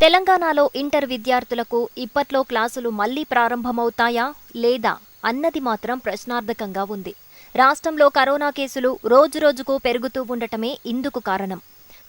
తెలంగాణలో ఇంటర్ విద్యార్థులకు ఇప్పట్లో క్లాసులు మళ్ళీ ప్రారంభమవుతాయా లేదా అన్నది మాత్రం ప్రశ్నార్థకంగా ఉంది. రాష్ట్రంలో కరోనా కేసులు రోజురోజుకు పెరుగుతూ ఉండటమే ఇందుకు కారణం.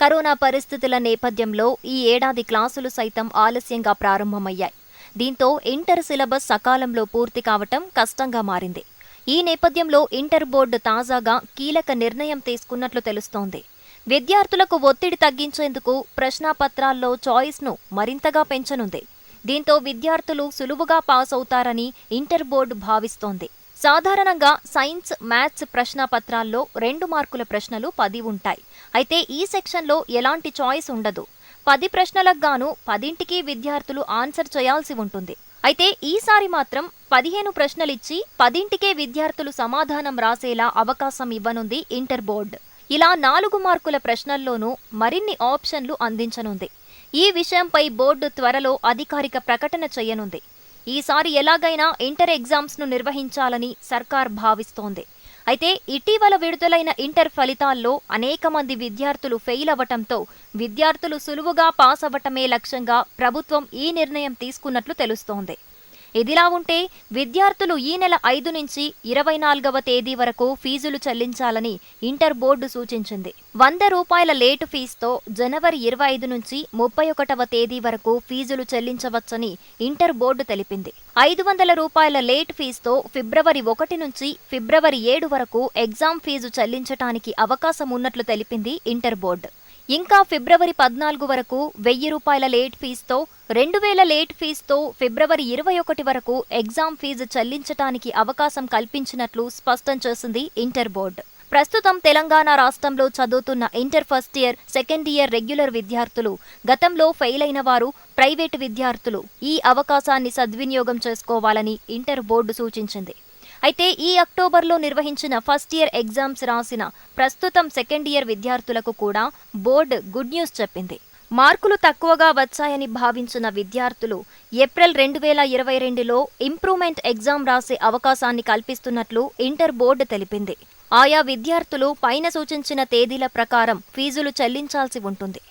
కరోనా పరిస్థితుల నేపథ్యంలో ఈ ఏడాది క్లాసులు సైతం ఆలస్యంగా ప్రారంభమయ్యాయి. దీంతో ఇంటర్ సిలబస్ సకాలంలో పూర్తి కావటం కష్టంగా మారింది. ఈ నేపథ్యంలో ఇంటర్ బోర్డు తాజాగా కీలక నిర్ణయం తీసుకున్నట్లు తెలుస్తోంది. విద్యార్థులకు ఒత్తిడి తగ్గించేందుకు ప్రశ్నాపత్రాల్లో చాయిస్ను మరింతగా పెంచనుంది. దీంతో విద్యార్థులు సులువుగా పాస్ అవుతారని ఇంటర్ బోర్డు భావిస్తోంది. సాధారణంగా సైన్స్ మ్యాథ్స్ ప్రశ్నాపత్రాల్లో రెండు మార్కుల ప్రశ్నలు పది ఉంటాయి. అయితే ఈ సెక్షన్లో ఎలాంటి చాయిస్ ఉండదు. పది ప్రశ్నలకు గాను పదింటికి విద్యార్థులు ఆన్సర్ చేయాల్సి ఉంటుంది. అయితే ఈసారి మాత్రం పదిహేను ప్రశ్నలిచ్చి పదింటికే విద్యార్థులు సమాధానం రాసేలా అవకాశం ఇవ్వనుంది ఇంటర్ బోర్డు. ఇలా నాలుగు మార్కుల ప్రశ్నల్లోనూ మరిన్ని ఆప్షన్లు అందించనుంది. ఈ విషయంపై బోర్డు త్వరలో అధికారిక ప్రకటన చేయనుంది. ఈసారి ఎలాగైనా ఇంటర్ ఎగ్జామ్స్ను నిర్వహించాలని సర్కార్ భావిస్తోంది. అయితే ఇటీవల విడుదలైన ఇంటర్ ఫలితాల్లో అనేక మంది విద్యార్థులు ఫెయిల్ అవ్వటంతో విద్యార్థులు సులువుగా పాస్ అవ్వటమే లక్ష్యంగా ప్రభుత్వం ఈ నిర్ణయం తీసుకున్నట్లు తెలుస్తోంది. ఇదిలా ఉంటే విద్యార్థులు ఈ నెల ఐదు నుంచి ఇరవై నాలుగవ తేదీ వరకు ఫీజులు చెల్లించాలని ఇంటర్ బోర్డు సూచించింది. వంద రూపాయల లేటు ఫీజుతో జనవరి ఇరవై ఐదు నుంచి ముప్పై ఒకటవ తేదీ వరకు ఫీజులు చెల్లించవచ్చని ఇంటర్ బోర్డు తెలిపింది. ఐదు వందల రూపాయల లేట్ ఫీజుతో ఫిబ్రవరి ఒకటి నుంచి ఫిబ్రవరి ఏడు వరకు ఎగ్జామ్ ఫీజు చెల్లించటానికి అవకాశం ఉన్నట్లు తెలిపింది ఇంటర్ బోర్డు. ఇంకా ఫిబ్రవరి పద్నాలుగు వరకు వెయ్యి రూపాయల లేట్ ఫీజుతో రెండు వేల లేట్ ఫీజుతో ఫిబ్రవరి ఇరవై ఒకటి వరకు ఎగ్జామ్ ఫీజు చెల్లించటానికి అవకాశం కల్పించినట్లు స్పష్టం చేసింది ఇంటర్ బోర్డు. ప్రస్తుతం తెలంగాణ రాష్ట్రంలో చదువుతున్న inter first year second year regular విద్యార్థులు గతంలో ఫెయిల్ అయిన వారు ప్రైవేటు విద్యార్థులు ఈ అవకాశాన్ని సద్వినియోగం చేసుకోవాలని ఇంటర్ బోర్డు సూచించింది. అయితే ఈ అక్టోబర్లో నిర్వహించిన ఫస్ట్ ఇయర్ ఎగ్జామ్స్ రాసిన ప్రస్తుతం సెకండ్ ఇయర్ విద్యార్థులకు కూడా బోర్డు గుడ్ న్యూస్ చెప్పింది. మార్కులు తక్కువగా వచ్చాయని భావించిన విద్యార్థులు ఏప్రిల్ రెండు వేల ఇరవై రెండులో ఇంప్రూవ్మెంట్ ఎగ్జామ్ రాసే అవకాశాన్ని కల్పిస్తున్నట్లు ఇంటర్ బోర్డు తెలిపింది. ఆయా విద్యార్థులు పైన సూచించిన తేదీల ప్రకారం ఫీజులు చెల్లించాల్సి ఉంటుంది.